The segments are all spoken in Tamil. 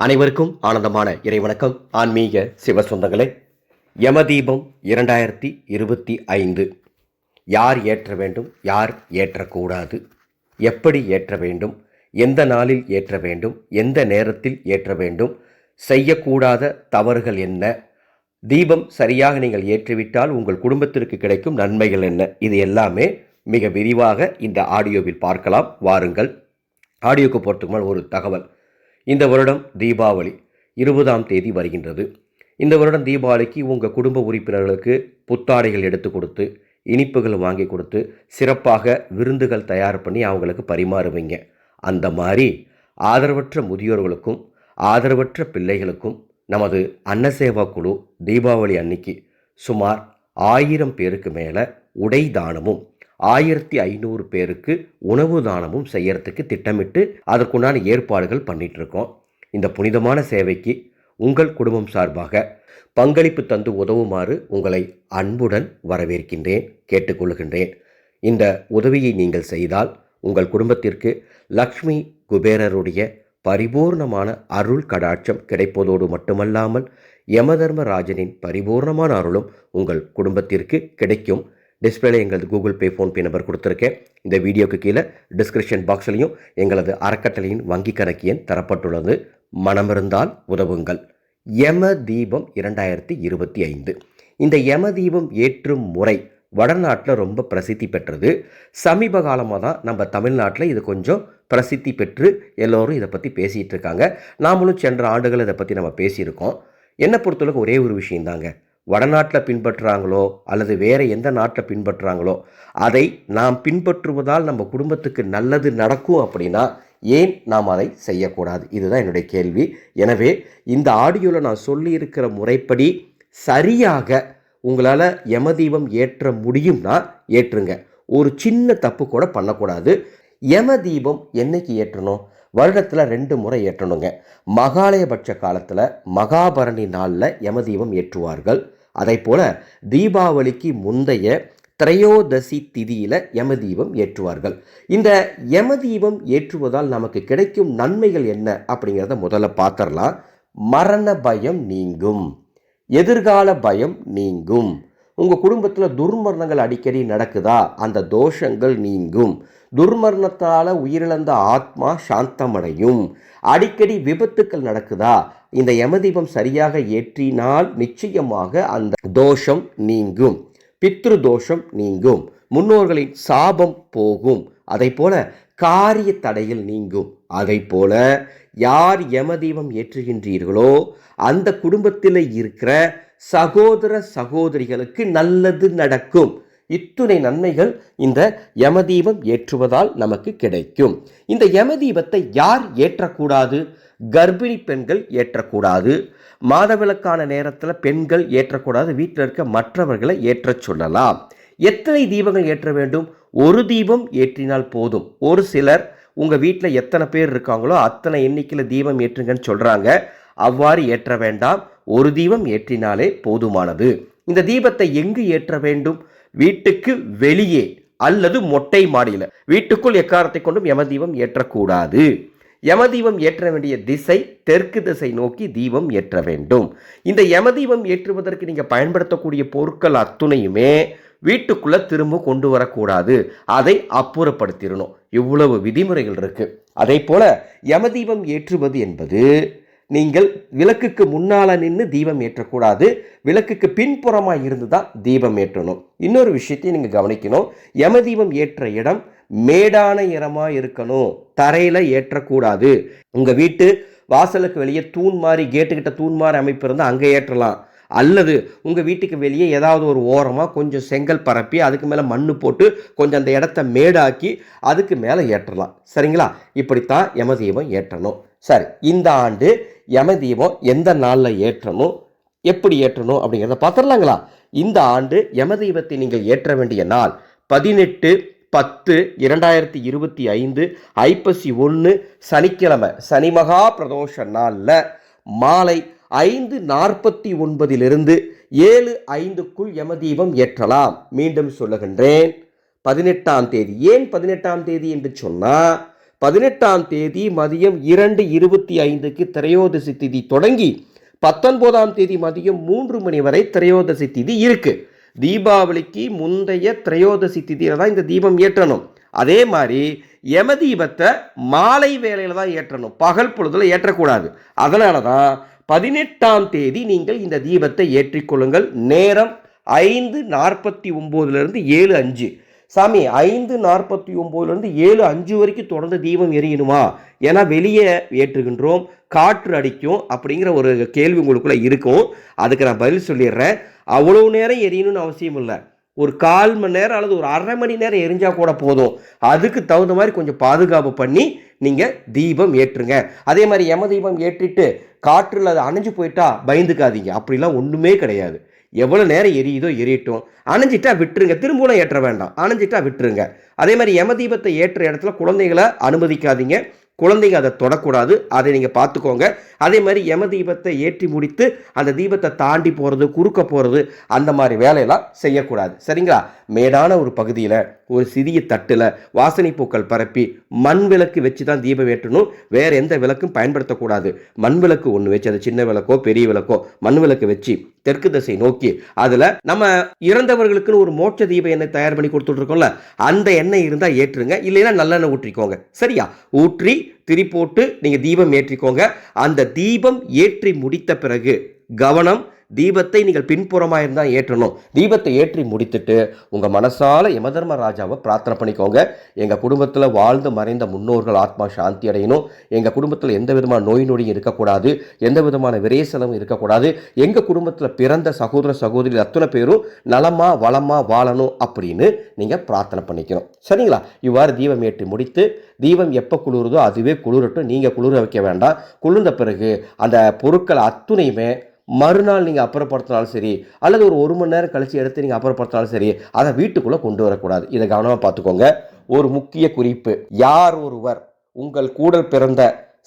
அனைவருக்கும் ஆனந்தமான இறைவணக்கம். ஆன்மீக சிவ சொந்தங்களே யமதீபம் இரண்டாயிரத்தி இருபத்தி ஐந்து. யார் ஏற்ற வேண்டும் யார் ஏற்றக்கூடாது? எப்படி ஏற்ற வேண்டும்? எந்த நாளில் ஏற்ற வேண்டும்? எந்த நேரத்தில் ஏற்ற வேண்டும்? செய்யக்கூடாத தவறுகள் என்ன? தீபம் சரியாக நீங்கள் ஏற்றிவிட்டால் உங்கள் குடும்பத்திற்கு கிடைக்கும் நன்மைகள் என்ன? இது எல்லாமே மிக விரிவாக இந்த ஆடியோவில் பார்க்கலாம். வாருங்கள். ஆடியோக்கு போகிறதுக்கு முன்னால் ஒரு தகவல். இந்த வருடம் தீபாவளி இருபதாம் தேதி வருகின்றது. இந்த வருடம் தீபாவளிக்கு உங்கள் குடும்ப உறுப்பினர்களுக்கு புத்தாடைகள் எடுத்து கொடுத்து இனிப்புகள் வாங்கி கொடுத்து சிறப்பாக விருந்துகள் தயார் பண்ணி அவங்களுக்கு பரிமாறுவீங்க. அந்த மாதிரி ஆதரவற்ற முதியோர்களுக்கும் ஆதரவற்ற பிள்ளைகளுக்கும் நமது அன்னசேவா குழு தீபாவளி அன்னைக்கு சுமார் ஆயிரம் பேருக்கு மேலே உடை தானமும் ஆயிரத்தி ஐநூறு பேருக்கு உணவு தானமும் செய்யறதுக்கு திட்டமிட்டு அதற்குண்டான ஏற்பாடுகள் பண்ணிட்டு இருக்கோம் இந்த புனிதமான சேவைக்கு உங்கள் குடும்பம் சார்பாக பங்களிப்பு தந்து உதவுமாறு உங்களை அன்புடன் வரவேற்கின்றேன் கேட்டுக்கொள்கின்றேன். இந்த உதவியை நீங்கள் செய்தால் உங்கள் குடும்பத்திற்கு லக்ஷ்மி குபேரருடைய பரிபூர்ணமான அருள் கடாட்சம் கிடைப்பதோடு மட்டுமல்லாமல் யமதர்மராஜனின் பரிபூர்ணமான அருளும் உங்கள் குடும்பத்திற்கு கிடைக்கும். டிஸ்பிளேல எங்களது கூகுள் பே ஃபோன்பே நம்பர் கொடுத்துருக்கேன். இந்த வீடியோக்கு கீழே டிஸ்கிரிப்ஷன் பாக்ஸ்லையும் எங்களது அறக்கட்டளையின் வங்கி கணக்கு எண் தரப்பட்டுள்ளது. மனமிருந்தால் உதவுங்கள். யம தீபம் இரண்டாயிரத்தி இருபத்தி ஐந்து. இந்த யம தீபம் ஏற்றும் முறை வடநாட்டில் ரொம்ப பிரசித்தி பெற்றது. சமீப காலமாக தான் நம்ம தமிழ்நாட்டில் இது கொஞ்சம் பிரசித்தி பெற்று எல்லோரும் இதை பற்றி பேசிகிட்டு இருக்காங்க. நாமளும் சென்ற ஆண்டுகள் இதை பற்றி நம்ம பேசியிருக்கோம். என்னை பொறுத்தளவுக்கு ஒரே ஒரு விஷயந்தாங்க வடநாட்டில் பின்பற்றுறாங்களோ அல்லது வேறு எந்த நாட்டில் பின்பற்றுறாங்களோ அதை நாம் பின்பற்றுவதால் நம்ம குடும்பத்துக்கு நல்லது நடக்கும் அப்படின்னா ஏன் நாம் அதை செய்யக்கூடாது? இதுதான் என்னுடைய கேள்வி. எனவே இந்த ஆடியோவில் நான் சொல்லியிருக்கிற முறைப்படி சரியாக உங்களால் யமதீபம் ஏற்ற முடியும்னா ஏற்றுங்க. ஒரு சின்ன தப்பு கூட பண்ணக்கூடாது. யமதீபம் என்னைக்கு ஏற்றணும்? வருடத்தில் ரெண்டு முறை ஏற்றணுங்க. மகாலயபட்ச காலத்தில் மகாபரணி நாளில் யமதீபம் ஏற்றுவார்கள். அதைப்போல தீபாவளிக்கு முந்தைய திரையோதசி திதியில் யமதீபம் ஏற்றுவார்கள். இந்த யமதீபம் ஏற்றுவதால் நமக்கு கிடைக்கும் நன்மைகள் என்ன அப்படிங்கிறத முதல்ல பார்த்துடலாம். மரண பயம் நீங்கும். எதிர்கால பயம் நீங்கும். உங்கள் குடும்பத்தில் துர்மரணங்கள் அடிக்கடி நடக்குதா? அந்த தோஷங்கள் நீங்கும். துர்மரணத்தால் உயிரிழந்த ஆத்மா சாந்தமடையும். அடிக்கடி விபத்துக்கள் நடக்குதா? இந்த யமதீபம் சரியாக ஏற்றினால் நிச்சயமாக அந்த தோஷம் நீங்கும். பித்ரு தோஷம் நீங்கும். முன்னோர்களின் சாபம் போகும். அதை போல காரிய தடையில் நீங்கும். அதை போல யார் யமதீபம் ஏற்றுகின்றீர்களோ அந்த குடும்பத்தில் இருக்கிற சகோதர சகோதரிகளுக்கு நல்லது நடக்கும். இத்துணை நன்மைகள் இந்த யமதீபம் ஏற்றுவதால் நமக்கு கிடைக்கும். இந்த யமதீபத்தை யார் ஏற்றக்கூடாது? கர்ப்பிணி பெண்கள் ஏற்றக்கூடாது. மாதவிலக்கான நேரத்தில் பெண்கள் ஏற்றக்கூடாது. வீட்டில் இருக்க மற்றவர்களை ஏற்றச் சொல்லலாம். எத்தனை தீபங்கள் ஏற்ற வேண்டும்? ஒரு தீபம் ஏற்றினால் போதும். ஒரு சிலர் உங்கள் வீட்டில் எத்தனை பேர் இருக்காங்களோ அத்தனை எண்ணிக்கையில் தீபம் ஏற்றுங்கன்னு சொல்கிறாங்க அவ்வாறு ஏற்ற வேண்டாம். ஒரு தீபம் ஏற்றினாலே போதுமானது. இந்த தீபத்தை எங்கு ஏற்ற வேண்டும்? வீட்டுக்கு வெளியே அல்லது மொட்டை மாடியில். வீட்டுக்குள் எக்காரத்தை கொண்டும் யமதீபம் ஏற்றக்கூடாது. யமதீபம் ஏற்ற வேண்டிய திசை தெற்கு திசை நோக்கி தீபம் ஏற்ற வேண்டும். இந்த யமதீபம் ஏற்றுவதற்கு நீங்கள் பயன்படுத்தக்கூடிய பொருட்கள் அத்துணையுமே வீட்டுக்குள்ளே திரும்ப கொண்டு வரக்கூடாது. அதை அப்புறப்படுத்திடணும். இவ்வளவு விதிமுறைகள் இருக்குது அதே போல் யமதீபம் ஏற்றுவது என்பது நீங்கள் விளக்குக்கு முன்னால் நின்று தீபம் ஏற்றக்கூடாது. விளக்குக்கு பின்புறமாக இருந்து தான் தீபம் ஏற்றணும். இன்னொரு விஷயத்தையும் நீங்கள் கவனிக்கணும். யமதீபம் ஏற்ற இடம் மேடான இடமாக இருக்கணும். தரையில் ஏற்றக்கூடாது. உங்கள் வீட்டு வாசலுக்கு வெளியே தூண் மாதிரி கேட்டுக்கிட்ட தூண் மாதிரி அமைப்பு இருந்தால் அங்கே ஏற்றலாம். அல்லது உங்கள் வீட்டுக்கு வெளியே ஏதாவது ஒரு ஓரமாக கொஞ்சம் செங்கல் பரப்பி அதுக்கு மேலே மண் போட்டு கொஞ்சம் அந்த இடத்த மேடாக்கி அதுக்கு மேலே ஏற்றலாம். சரிங்களா? இப்படித்தான் யமதீபம் ஏற்றணும். சரி இந்த ஆண்டு யமதீபம் எந்த நாளில் ஏற்றணும்? எப்படி ஏற்றணும் அப்படிங்கிறத பார்த்துடலாங்களா? இந்த ஆண்டு யமதீபத்தை நீங்கள் ஏற்ற வேண்டிய நாள் பதினெட்டு பத்து இரண்டாயிரத்தி இருபத்தி ஐந்து ஐப்பசி ஒன்று சனிக்கிழமை சனி மகா பிரதோஷ நாளில் மாலை ஐந்து நாற்பத்தி ஒன்பதிலிருந்து ஏழு ஐந்துக்குள் யமதீபம் ஏற்றலாம். மீண்டும் சொல்லுகின்றேன் பதினெட்டாம் தேதி. ஏன் பதினெட்டாம் தேதி என்று சொன்னால் பதினெட்டாம் தேதி மதியம் இரண்டு இருபத்தி ஐந்துக்கு திரையோதசி திதி தொடங்கி பத்தொன்பதாம் தேதி மதியம் மூன்று மணி வரை திரையோதசி திதி இருக்கு. தீபாவளிக்கு முந்தைய திரையோதசி திதியில தான் இந்த தீபம் ஏற்றணும். அதே மாதிரி யம தீபத்தை மாலை வேலையில் தான் ஏற்றணும். பகல் பொழுதுல ஏற்றக்கூடாது. அதனால தான் பதினெட்டாம் தேதி நீங்கள் இந்த தீபத்தை ஏற்றிக்கொள்ளுங்கள் நேரம் ஐந்து நாற்பத்தி ஒம்போதுலேருந்து ஏழு அஞ்சு. சாமி ஐந்து நாற்பத்தி ஒம்போதுலேருந்து ஏழு அஞ்சு வரைக்கும் தொடர்ந்து தீபம் எரியணுமா? ஏன்னா வெளியே ஏற்றுகின்றோம் காற்று அடிக்கும் அப்படிங்கிற ஒரு கேள்வி உங்களுக்குள்ள இருக்கும். அதுக்கு நான் பதில் சொல்லிடுறேன். அவ்வளவு நேரம் எரியணும்னு அவசியம் இல்லை. ஒரு கால் மணி நேரம் அல்லது ஒரு அரை மணி நேரம் எரிஞ்சால் கூட போதும். அதுக்கு தகுந்த மாதிரி கொஞ்சம் பாதுகாப்பு பண்ணி நீங்கள் தீபம் ஏற்றுங்க. அதே மாதிரி யம தீபம் ஏற்றிட்டு காற்றில் அது அணைஞ்சு போயிட்டா பயந்துக்காதீங்க. அப்படிலாம் ஒன்றுமே கிடையாது. எவ்வளோ நேரம் எரியுதோ எரியட்டும். அணைஞ்சிட்டா விட்டுருங்க. திரும்பவும் ஏற்ற வேண்டாம். அணைஞ்சிட்டா விட்டுருங்க. அதே மாதிரி யம தீபத்தை ஏற்ற இடத்துல குழந்தைகளை அனுமதிக்காதீங்க. குழந்தைங்க அதை தொடக்கூடாது. அதை நீங்கள் பார்த்துக்கோங்க. அதே மாதிரி யம தீபத்தை ஏற்றி முடித்து அந்த தீபத்தை தாண்டி போகிறது குறுக்க போகிறது அந்த மாதிரி வேலையெல்லாம் செய்யக்கூடாது. சரிங்களா? மேடான ஒரு பகுதியில் ஒரு சிறிய தட்டில் வாசனை பூக்கள் பரப்பி மண் விளக்கு வச்சு தான் தீபம் ஏற்றணும். வேறு எந்த விளக்கும் பயன்படுத்தக்கூடாது. மண் விளக்கு ஒன்று வச்சு அது சின்ன விளக்கோ பெரிய விளக்கோ மண் விளக்கு வச்சு தெற்கு திசை நோக்கி. அதில் நம்ம இறந்தவர்களுக்குன்னு ஒரு மோட்ச தீப எண்ணெய் தயார் பண்ணி கொடுத்துட்டு இருக்கோம்ல அந்த எண்ணெய் இருந்தால் ஏற்றுங்க இல்லைன்னா நல்லெண்ணெய் ஊற்றிக்கோங்க. சரியா? ஊற்றி திரி போட்டு நீங்கள் தீபம் ஏற்றிக்கோங்க. அந்த தீபம் ஏற்றி முடித்த பிறகு கவனம் தீபத்தை நீங்கள் பின்புறமாக இருந்தால் ஏற்றணும். தீபத்தை ஏற்றி முடித்துட்டு உங்கள் மனசால யமதர்ம ராஜாவை பிரார்த்தனை பண்ணிக்கோங்க. எங்கள் குடும்பத்தில் வாழ்ந்து மறைந்த முன்னோர்கள் ஆத்மா சாந்தி அடையணும். எங்கள் குடும்பத்தில் எந்த விதமான நோய் நொடியும் இருக்கக்கூடாது. எந்த விதமான விரைய செலவும் இருக்கக்கூடாது. எங்கள் குடும்பத்தில் பிறந்த சகோதர சகோதரி அத்தனை பேரும் நலமாக வளமாக வாழணும் அப்படின்னு நீங்கள் பிரார்த்தனை பண்ணிக்கணும். சரிங்களா? இவ்வாறு தீபம் ஏற்றி முடித்து தீபம் எப்போ குளிருதோ அதுவே குளிரட்டும். நீங்கள் குளிர வைக்க வேண்டாம். குளிர்ந்த பிறகு அந்த பொருட்கள் அத்துணையுமே மறுநாள் நீங்கள் அப்புறப்படுத்தினாலும் சரி அல்லது ஒரு ஒரு மணி நேரம் கழித்து எடுத்து நீங்கள் அப்புறப்படுத்தினாலும் சரி அதை வீட்டுக்குள்ளே கொண்டு வரக்கூடாது. இதை கவனமாக பார்த்துக்கோங்க. ஒரு முக்கிய குறிப்பு யார் ஒருவர் உங்கள் கூட பிறந்த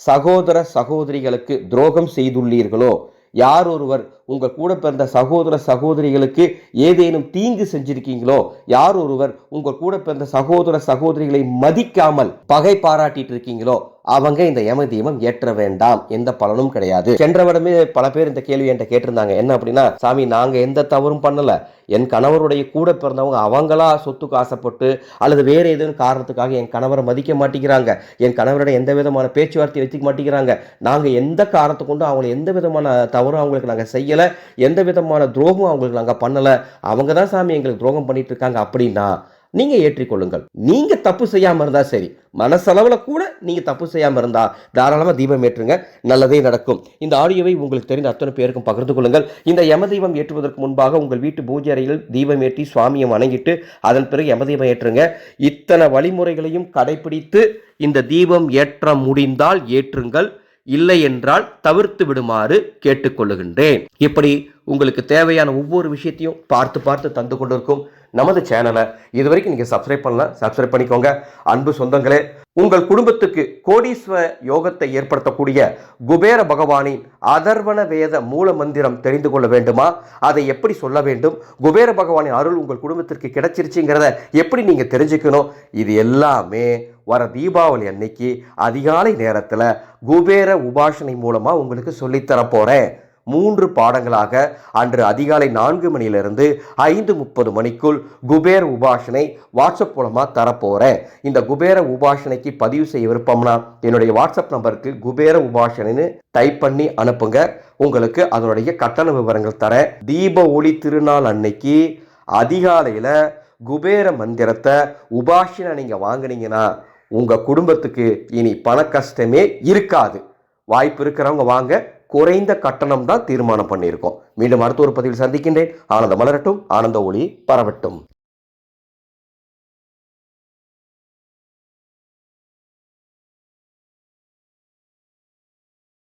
சகோதர சகோதரிகளுக்கு துரோகம் செய்துள்ளீர்களோ யார் ஒருவர் உங்கள் கூட பிறந்த சகோதர சகோதரிகளுக்கு ஏதேனும் தீங்கு செஞ்சிருக்கீங்களோ யார் ஒருவர் உங்கள் கூட பிறந்த சகோதர சகோதரிகளை மதிக்காமல் பகை பாராட்டிட்டு இருக்கீங்களோ அவங்க இந்த யம தீபம் ஏற்ற வேண்டாம். எந்த பலனும் கிடையாது. சென்ற வருடமே பல பேர் இந்த கேள்வி என்கிட்ட கேட்டிருந்தாங்க. என்ன அப்படின்னா சாமி நாங்கள் எந்த தவறும் பண்ணல. என் கணவருடைய கூட பிறந்தவங்க அவங்களா சொத்துக்கு ஆசைப்பட்டு அல்லது வேற ஏதேனும் காரணத்துக்காக என் கணவரை மதிக்க மாட்டேங்கிறாங்க. என் கணவரோட எந்த விதமான பேச்சுவார்த்தை வச்சுக்க மாட்டேங்கிறாங்க. நாங்கள் எந்த காரணத்தை கொண்டு அவங்களை எந்த விதமான தவறும் அவங்களுக்கு நாங்கள் செய்யலை. எந்த விதமான துரோகம் அவங்களுக்கு நாங்கள் பண்ணலை. அவங்க தான் சாமி எங்களுக்கு துரோகம் பண்ணிட்டு இருக்காங்க அப்படின்னா நீங்கள் ஏற்றிக்கொள்ளுங்கள். நீங்கள் தப்பு செய்யாம இருந்தால் சரி. மனசளவில் கூட நீங்கள் தப்பு செய்யாமல் இருந்தால் தாராளமாக தீபம் ஏற்றுங்க. நல்லதே நடக்கும். இந்த ஆடியோவை உங்களுக்கு தெரிந்த அத்தனை பேருக்கும் பகிர்ந்து கொள்ளுங்கள். இந்த யம ஏற்றுவதற்கு முன்பாக உங்கள் வீட்டு பூஜை அறையில் தீபம் ஏற்றி சுவாமியை வணங்கிட்டு அதன் பிறகு யமதீபம் ஏற்றுங்க. இத்தனை வழிமுறைகளையும் கடைபிடித்து இந்த தீபம் ஏற்ற முடிந்தால் ஏற்றுங்கள். இல்லை என்றால் தவிர்த்து விடுமாறு கேட்டுக்கொள்ளுகின்றேன். இப்படி உங்களுக்கு தேவையான ஒவ்வொரு விஷயத்தையும் பார்த்து பார்த்து தந்து கொண்டிருக்கும் நமது சேனலை இதுவரைக்கும் நீங்கள் சப்ஸ்கிரைப் பண்ணலாம் சப்ஸ்கிரைப் பண்ணிக்கோங்க. அன்பு சொந்தங்களே உங்கள் குடும்பத்துக்கு கோடீஸ்வர யோகத்தை ஏற்படுத்தக்கூடிய குபேர பகவானின் அதர்வன வேத மூல மந்திரம் தெரிந்து கொள்ள வேண்டுமா? அதை எப்படி சொல்ல வேண்டும்? குபேர பகவானின் அருள் உங்கள் குடும்பத்திற்கு கிடைச்சிருச்சுங்கிறத எப்படி நீங்கள் தெரிஞ்சுக்கணும்? இது எல்லாமே வர தீபாவளி அன்னைக்கு அதிகாலை நேரத்தில் குபேர உபாசனை மூலமாக உங்களுக்கு சொல்லித்தரப்போகிறேன் மூன்று பாடங்களாக அன்று அதிகாலை நான்கு மணியிலிருந்து ஐந்து முப்பது மணிக்குள் குபேர உபாசனை வாட்ஸ்அப் மூலமாக தரப்போகிறேன் இந்த குபேர உபாசனைக்கு பதிவு செய்ய விருப்பம்னா என்னுடைய வாட்ஸ்அப் நம்பருக்கு குபேர உபாசனைன்னு டைப் பண்ணி அனுப்புங்க. உங்களுக்கு அதனுடைய கட்டண விவரங்கள் தரேன். தீப ஒளி திருநாள் அன்னைக்கு அதிகாலையில் குபேர மந்திரத்தை உபாஷனை நீங்கள் வாங்கினீங்கன்னா உங்கள் குடும்பத்துக்கு இனி பண கஷ்டமே இருக்காது. வாய்ப்பு இருக்கிறவங்க வாங்க. குறைந்த கட்டணம் தான் தீர்மானம் பண்ணியிருக்கோம். மீண்டும் அடுத்த ஒரு பதிவில் சந்திக்கின்றேன். ஆனந்த மலரட்டும் ஆனந்த ஒளி பரவட்டும்.